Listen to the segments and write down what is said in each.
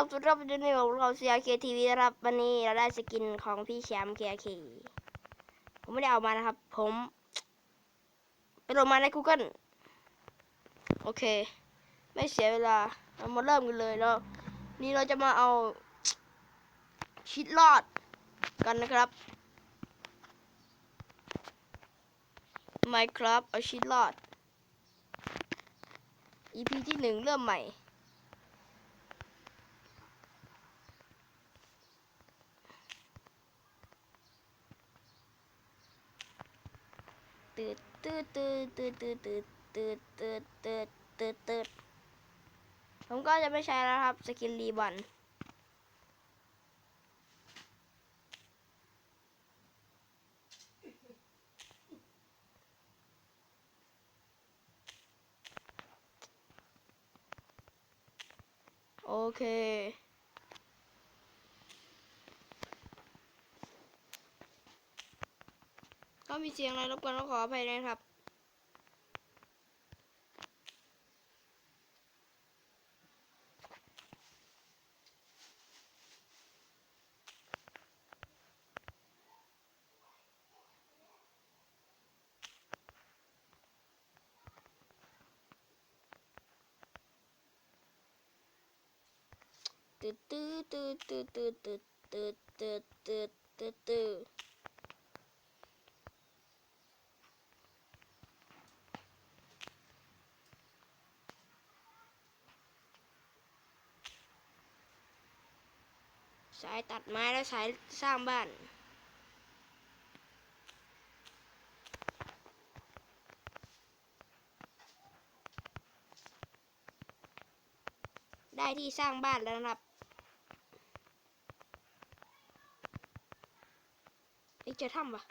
รับสวัสดีครับวันนี้ของเราเซียเคทีวีนะครับวันนี้เราได้สกินของพี่แชมป์เคเคผมไม่ได้เอามานะครับ ผมไปโหลดมาใน Google โอเค ไม่เสียเวลาเรามาเริ่มกันเลยแล้ว นี่เราจะมาเอาชิดลอดกันนะครับ Minecraft เอาชิดลอด EP ที่หนึ่งเริ่มใหม่ ตืดตืดตืดตืดตืดตืดตืดตืดตืดตืดตืดผมก็จะไม่ใช้แล้วครับสกินรีบอนโอเค มีเสียงอะไรรบกวนก็ขออภัยด้วยครับตืดตืดตืดตืดตืดตืดตืดตืดตืดตืดตืด สายตัดไม้และสายสร้างบ้าน ได้ที่สร้างบ้านแล้วนะครับไอ้เจอถ้ำปะ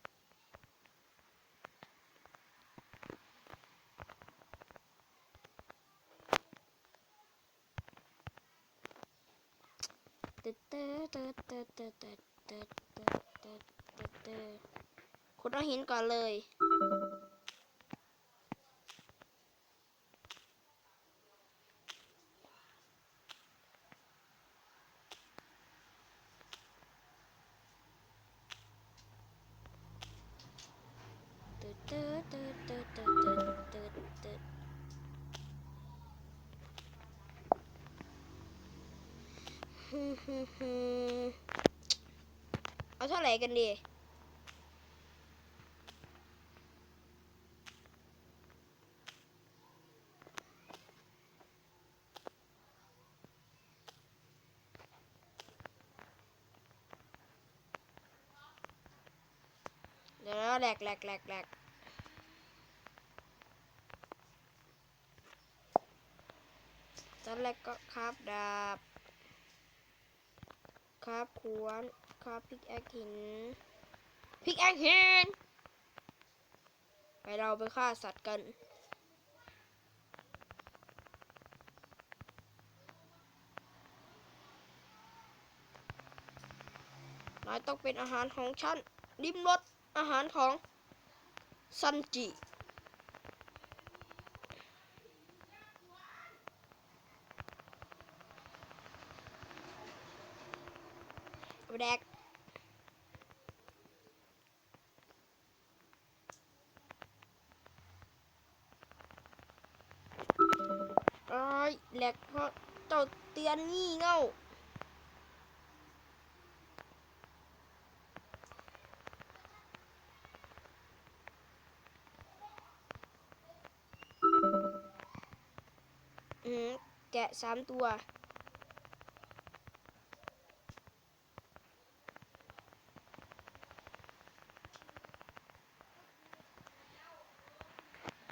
ขุดเอาหินก่อนเลย เอาเท่าไหร่กันดีเดี๋ยวแหลกแหลกแหลกแหลกตอนแรกก็คาบดาบ คาบขวานคาบพิกแอคหินพิกแอคหินไปเราไปฆ่าสัตว์กันนายต้องเป็นอาหารของฉันริมรสอาหารของซันจิเอาไปแดกไอ้าย แหลกเพราะเจ้าเตียนงี่เง่าแกะสามตัว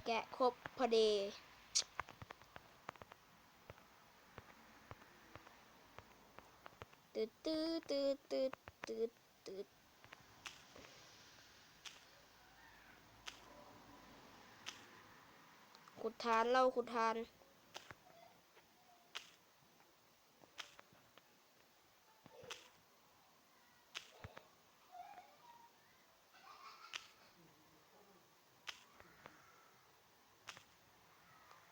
แกะครบพอดี ตืดตืดตืดตืดตืดตืดขุดทานเล่าขุดทาน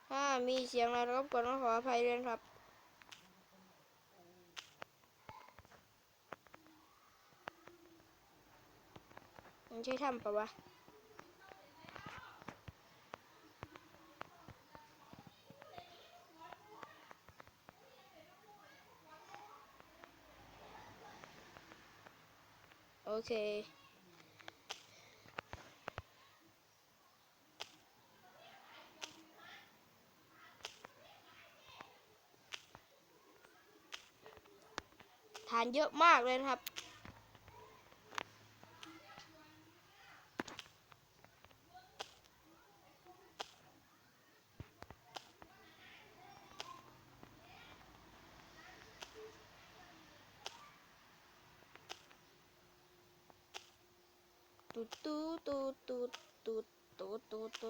ถ้ามีเสียงอะไรรบกวนก็ขออภัยด้วยนครับ มันใช่ทำปะวะโอเคฐานเยอะมากเลยครับ ตูตูตูตูตูตูตู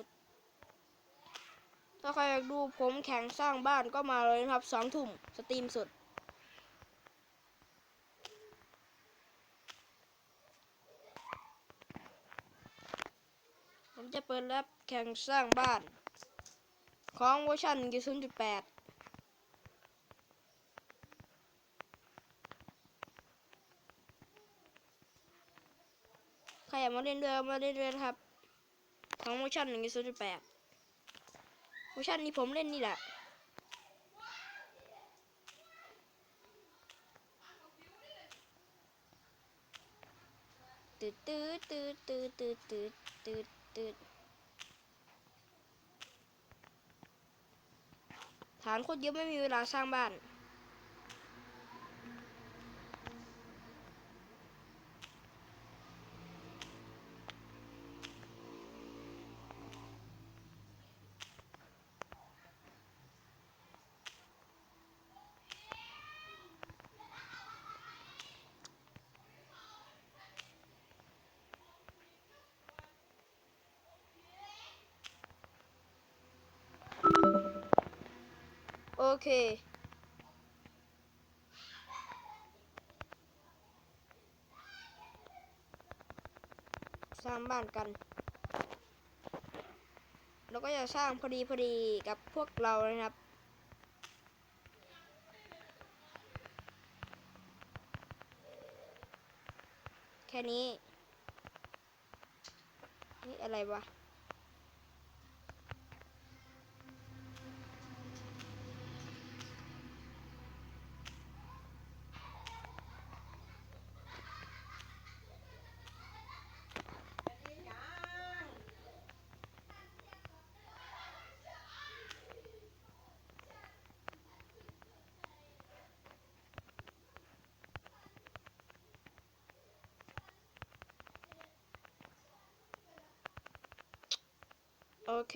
ถ้าใครอยากดูผมแข่งสร้างบ้านก็มาเลยนะครับสองทุ่มสตรีมสุด ผมจะเปิดรับแข่งสร้างบ้าน ของเวอร์ชันกี่ศูนจุดแปด มาเล่นด้วยมาเล่นด้วยครับ ของเวอร์ชัน1.0.8เวอร์ชันนี้ผมเล่นนี่แหละตืดตืดตืดตืดตืดตืดตืดตืดฐานโคตรเยอะไม่มีเวลาสร้างบ้าน เค สร้างบ้านกัน แล้วก็จะสร้างพอดีพอดีกับพวกเรานะครับ แค่นี้ นี่อะไรวะ โอเค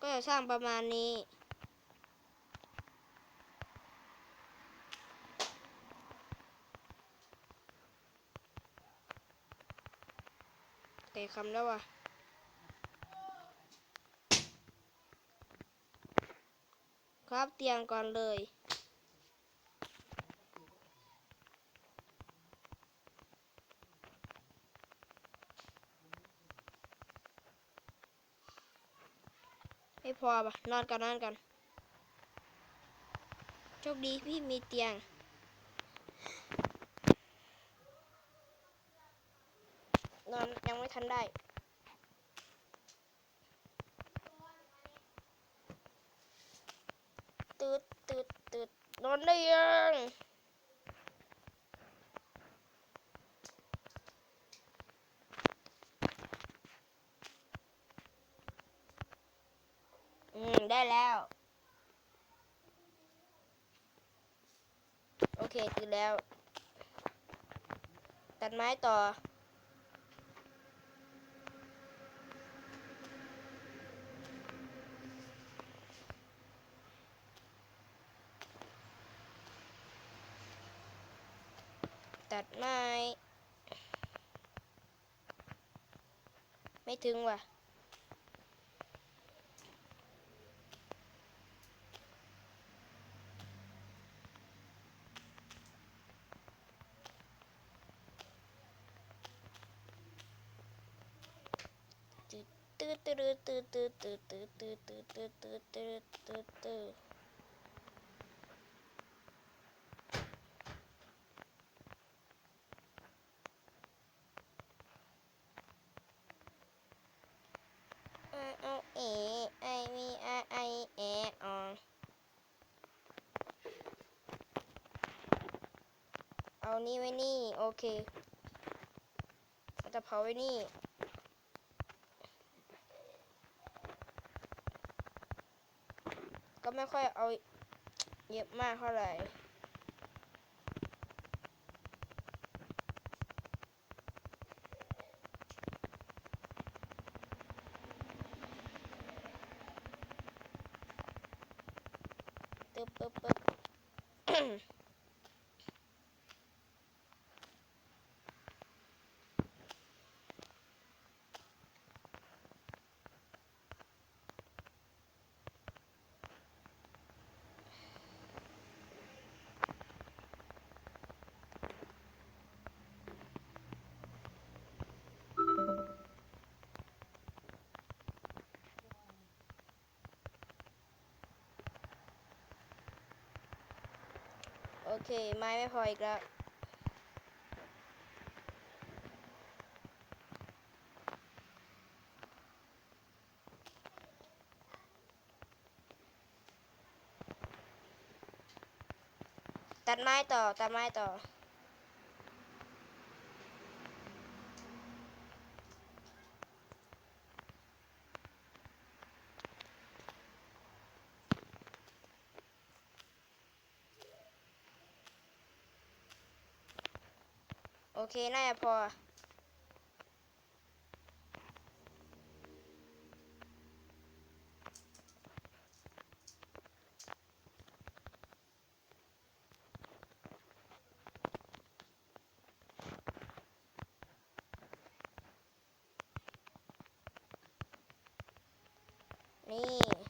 ก็จะสร้างประมาณนี้ เตะคำแล้วว่ะครับเตียงก่อนเลย ไม่พอปะนอนกันนอนกันโชคดีพี่มีเตียง นอนยังไม่ทันได้ตืดตืดตืดนอนได้ยัง อืม ได้แล้ว โอเคตื่นแล้ว ตัดไม้ต่อ ตัดไม้ ไม่ถึงว่ะ ตึดตื้อตื้อตื้อตื้อตื้อตื้อตื้อตื้อตื้อตื้อตื้อตื้อตื้อเอาเอเอไอวีไอไอเออเอานี่ไว้นี่ โอเคจะเผาไว้นี่ ก็ไม่ค่อยเอาเยอะมากเท่าไหร่ตึ๊บปึ๊บปึ๊บ โอเค ไม้ไม่พออีกแล้ว ตัดไม้ต่อ ตัดไม้ต่อ โอเค น่าจะพอ นี่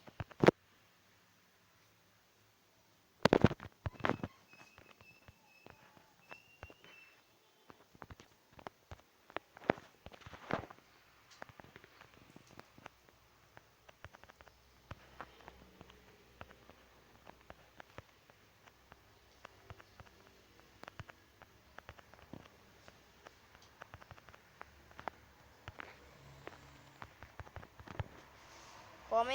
พ อไหม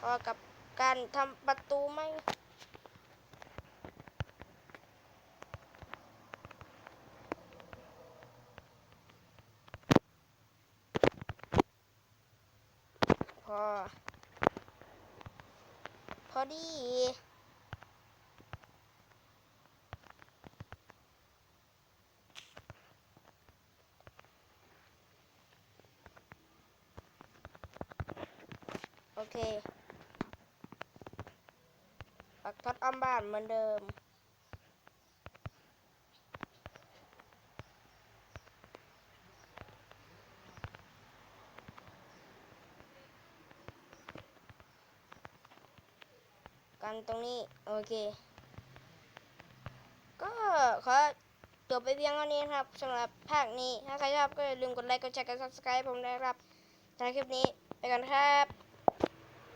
พอกับการทำประตูไหมพอ พอดี โอเค ปัก ท็อตอ้อมบ้านเหมือนเดิม กันตรงนี้ โอเค ก็ขอจบไปเพียงเท่านี้ครับสำหรับภาคนี้ ถ้าใครชอบก็อย่าลืมกดไลค์ กดแชร์ กด subscribe ผมด้วยครับในคลิปนี้ ไปกันครับ